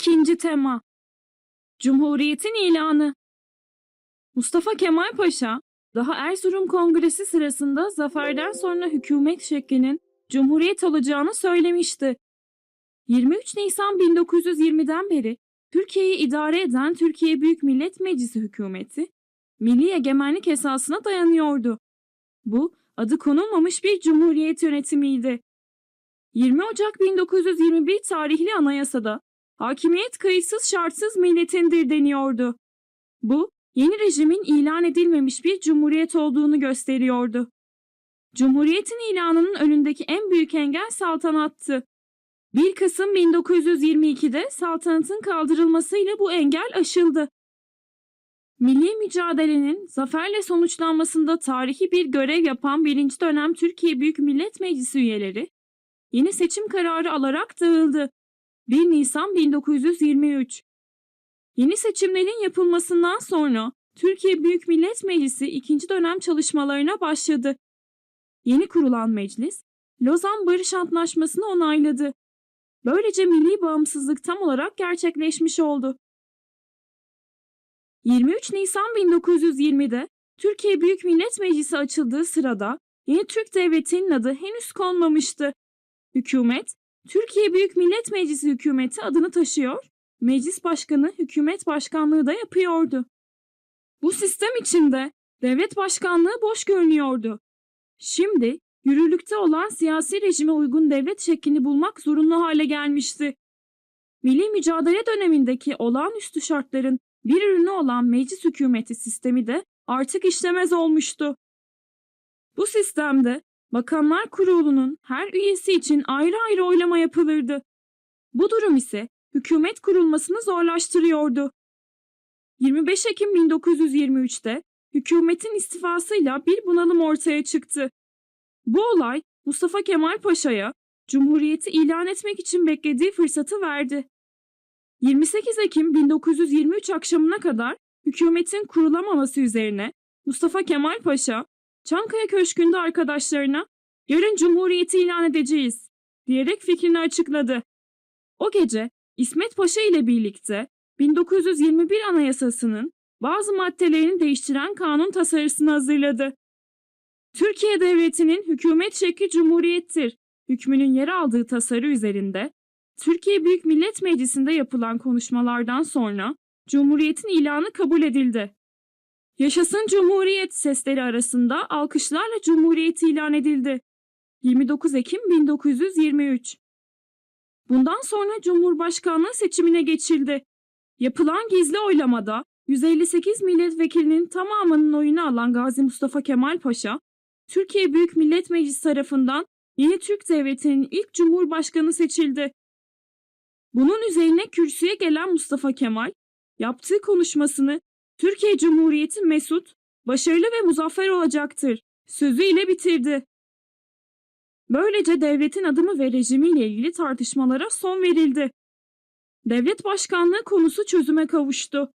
İkinci tema Cumhuriyetin ilanı Mustafa Kemal Paşa, daha Erzurum Kongresi sırasında zaferden sonra hükümet şeklinin Cumhuriyet olacağını söylemişti. 23 Nisan 1920'den beri Türkiye'yi idare eden Türkiye Büyük Millet Meclisi hükümeti, milli egemenlik esasına dayanıyordu. Bu, adı konulmamış bir cumhuriyet yönetimiydi. 20 Ocak 1921 tarihli anayasada hakimiyet kayıtsız şartsız milletindir deniyordu. Bu, yeni rejimin ilan edilmemiş bir cumhuriyet olduğunu gösteriyordu. Cumhuriyetin ilanının önündeki en büyük engel saltanattı. 1 Kasım 1922'de saltanatın kaldırılmasıyla bu engel aşıldı. Milli mücadelenin zaferle sonuçlanmasında tarihi bir görev yapan birinci dönem Türkiye Büyük Millet Meclisi üyeleri, yeni seçim kararı alarak dağıldı. 1 Nisan 1923 Yeni seçimlerin yapılmasından sonra Türkiye Büyük Millet Meclisi ikinci dönem çalışmalarına başladı. Yeni kurulan meclis, Lozan Barış Antlaşması'nı onayladı. Böylece milli bağımsızlık tam olarak gerçekleşmiş oldu. 23 Nisan 1920'de Türkiye Büyük Millet Meclisi açıldığı sırada yeni Türk Devleti'nin adı henüz konmamıştı. Hükümet, Türkiye Büyük Millet Meclisi hükümeti adını taşıyor, meclis başkanı hükümet başkanlığı da yapıyordu. Bu sistem içinde devlet başkanlığı boş görünüyordu. Şimdi yürürlükte olan siyasi rejime uygun devlet şeklini bulmak zorunlu hale gelmişti. Milli mücadele dönemindeki olağanüstü şartların bir ürünü olan meclis hükümeti sistemi de artık işlemez olmuştu. Bu sistemde Bakanlar Kurulu'nun her üyesi için ayrı ayrı oylama yapılırdı. Bu durum ise hükümet kurulmasını zorlaştırıyordu. 25 Ekim 1923'te hükümetin istifasıyla bir bunalım ortaya çıktı. Bu olay Mustafa Kemal Paşa'ya Cumhuriyeti ilan etmek için beklediği fırsatı verdi. 28 Ekim 1923 akşamına kadar hükümetin kurulamaması üzerine Mustafa Kemal Paşa Çankaya Köşkü'nde arkadaşlarına yarın Cumhuriyeti ilan edeceğiz diyerek fikrini açıkladı. O gece İsmet Paşa ile birlikte 1921 Anayasası'nın bazı maddelerini değiştiren kanun tasarısını hazırladı. Türkiye Devleti'nin hükümet şekli cumhuriyettir hükmünün yer aldığı tasarı üzerinde Türkiye Büyük Millet Meclisi'nde yapılan konuşmalardan sonra Cumhuriyet'in ilanı kabul edildi. Yaşasın Cumhuriyet sesleri arasında alkışlarla Cumhuriyet ilan edildi. 29 Ekim 1923 Bundan sonra Cumhurbaşkanlığı seçimine geçildi. Yapılan gizli oylamada 158 milletvekilinin tamamının oyunu alan Gazi Mustafa Kemal Paşa, Türkiye Büyük Millet Meclisi tarafından yeni Türk Devleti'nin ilk Cumhurbaşkanı seçildi. Bunun üzerine kürsüye gelen Mustafa Kemal, yaptığı konuşmasını Türkiye Cumhuriyeti mesut, başarılı ve muzaffer olacaktır sözüyle bitirdi. Böylece devletin adımı ve rejimiyle ilgili tartışmalara son verildi. Devlet başkanlığı konusu çözüme kavuştu.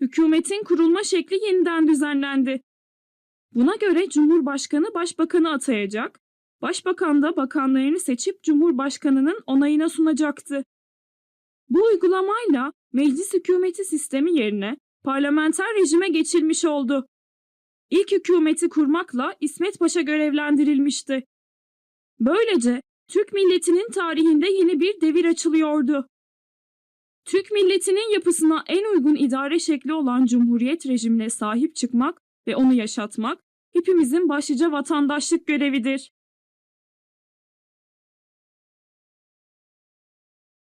Hükümetin kurulma şekli yeniden düzenlendi. Buna göre Cumhurbaşkanı başbakanı atayacak, başbakan da bakanlarını seçip Cumhurbaşkanının onayına sunacaktı. Bu uygulamayla meclis hükümeti sistemi yerine parlamenter rejime geçilmiş oldu. İlk hükümeti kurmakla İsmet Paşa görevlendirilmişti. Böylece Türk milletinin tarihinde yeni bir devir açılıyordu. Türk milletinin yapısına en uygun idare şekli olan cumhuriyet rejimine sahip çıkmak ve onu yaşatmak hepimizin başlıca vatandaşlık görevidir.